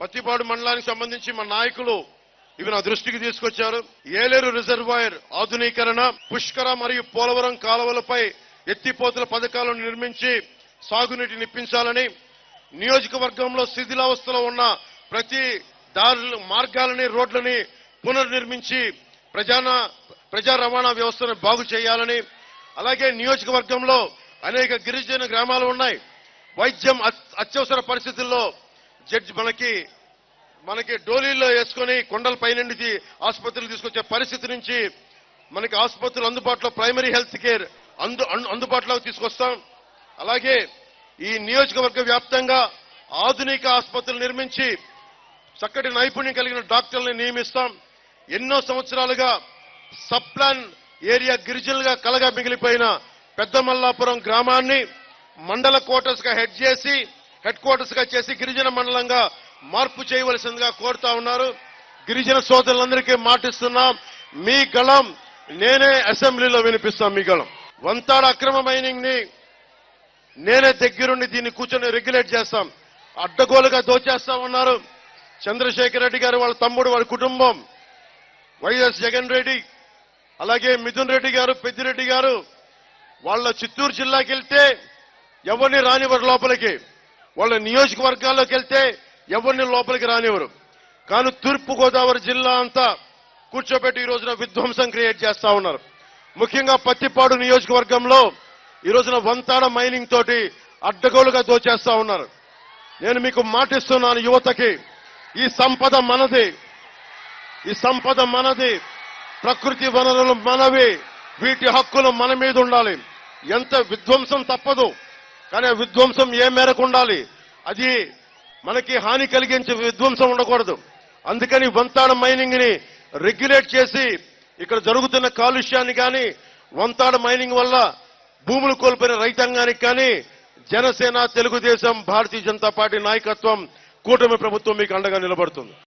పత్తిపాడు మండలానికి సంబంధించి మా నాయకులు ఇవి నా దృష్టికి తీసుకొచ్చారు. ఏలేరు రిజర్వాయర్ ఆధునీకరణ పుష్కర మరియు పోలవరం కాలువలపై ఎత్తిపోతుల పథకాలను నిర్మించి సాగునీటిని ఇప్పించాలని నియోజకవర్గంలో శిథిలావస్థలో ఉన్న ప్రతి దారులు మార్గాలని రోడ్లని పునర్నిర్మించి ప్రజాన ప్రజా రవాణా వ్యవస్థను బాగు చేయాలని అలాగే నియోజకవర్గంలో అనేక గిరిజన గ్రామాలు ఉన్నాయి. వైద్యం అత్యవసర పరిస్థితుల్లో జడ్జి మనకి మనకి డోలీల్లో వేసుకొని కొండల పైనుండి ఆసుపత్రులు తీసుకొచ్చే పరిస్థితి నుంచి మనకి ఆసుపత్రులు అందుబాటులో ప్రైమరీ హెల్త్ కేర్ అందు అందుబాటులోకి తీసుకొస్తాం. అలాగే ఈ నియోజకవర్గ వ్యాప్తంగా ఆధునిక ఆసుపత్రులు నిర్మించి చక్కటి నైపుణ్యం కలిగిన డాక్టర్లను నియమిస్తాం. ఎన్నో సంవత్సరాలుగా సప్లాన్ ఏరియా గిరిజనులుగా కలగా మిగిలిపోయిన పెద్దమల్లాపురం గ్రామాన్ని మండల క్వార్టర్స్గా హెడ్ చేసి హెడ్ క్వార్టర్స్గా చేసి గిరిజన మండలంగా మార్పు చేయవలసిందిగా కోరుతా ఉన్నారు. గిరిజన సోదరులందరికీ మాటిస్తున్నాం. మీ గళం నేనే అసెంబ్లీలో వినిపిస్తాం మీ గళం. వంతాడ అక్రమ మైనింగ్ని నేనే దగ్గరుండి దీన్ని కూర్చొని రెగ్యులేట్ చేస్తాం. అడ్డగోలుగా దోచేస్తా ఉన్నారు. చంద్రశేఖర్ రెడ్డి గారు వాళ్ళ తమ్ముడు వాళ్ళ కుటుంబం. వైఎస్ జగన్ రెడ్డి అలాగే మిథున్ రెడ్డి గారు పెద్దిరెడ్డి గారు. వాళ్ళ చిత్తూరు జిల్లాకి వెళ్తే ఎవరిని రానివ్వరు లోపలికి. వాళ్ళ నియోజకవర్గాల్లోకి వెళ్తే ఎవరిని లోపలికి రానివ్వరు. కానీ తూర్పుగోదావరి జిల్లా అంతా కూర్చోబెట్టి ఈ రోజున విధ్వంసం క్రియేట్ చేస్తా ఉన్నారు. ముఖ్యంగా పత్తిపాడు నియోజకవర్గంలో ఈ రోజున వంతాడ మైనింగ్ తోటి అడ్డగోలుగా దోచేస్తా ఉన్నారు. నేను మీకు మాటిస్తున్నాను యువతకి ఈ సంపద మనది. ఈ సంపద మనది. ప్రకృతి వనరులు మనవి. వీటి హక్కులు మన మీద ఉండాలి. ఎంత విధ్వంసం తప్పదు. కానీ ఆ విధ్వంసం ఏ మేరకు ఉండాలి? అది మనకి హాని కలిగించే విధ్వంసం ఉండకూడదు. అందుకని వంతాడ మైనింగ్ని రెగ్యులేట్ చేసి ఇక్కడ జరుగుతున్న కాలుష్యాన్ని కానీ వంతాడ మైనింగ్ వల్ల భూములు కోల్పోయిన రైతాంగానికి కానీ జనసేన తెలుగుదేశం భారతీయ జనతా పార్టీ నాయకత్వం కూటమి ప్రభుత్వం మీకు అండగా నిలబడుతుంది.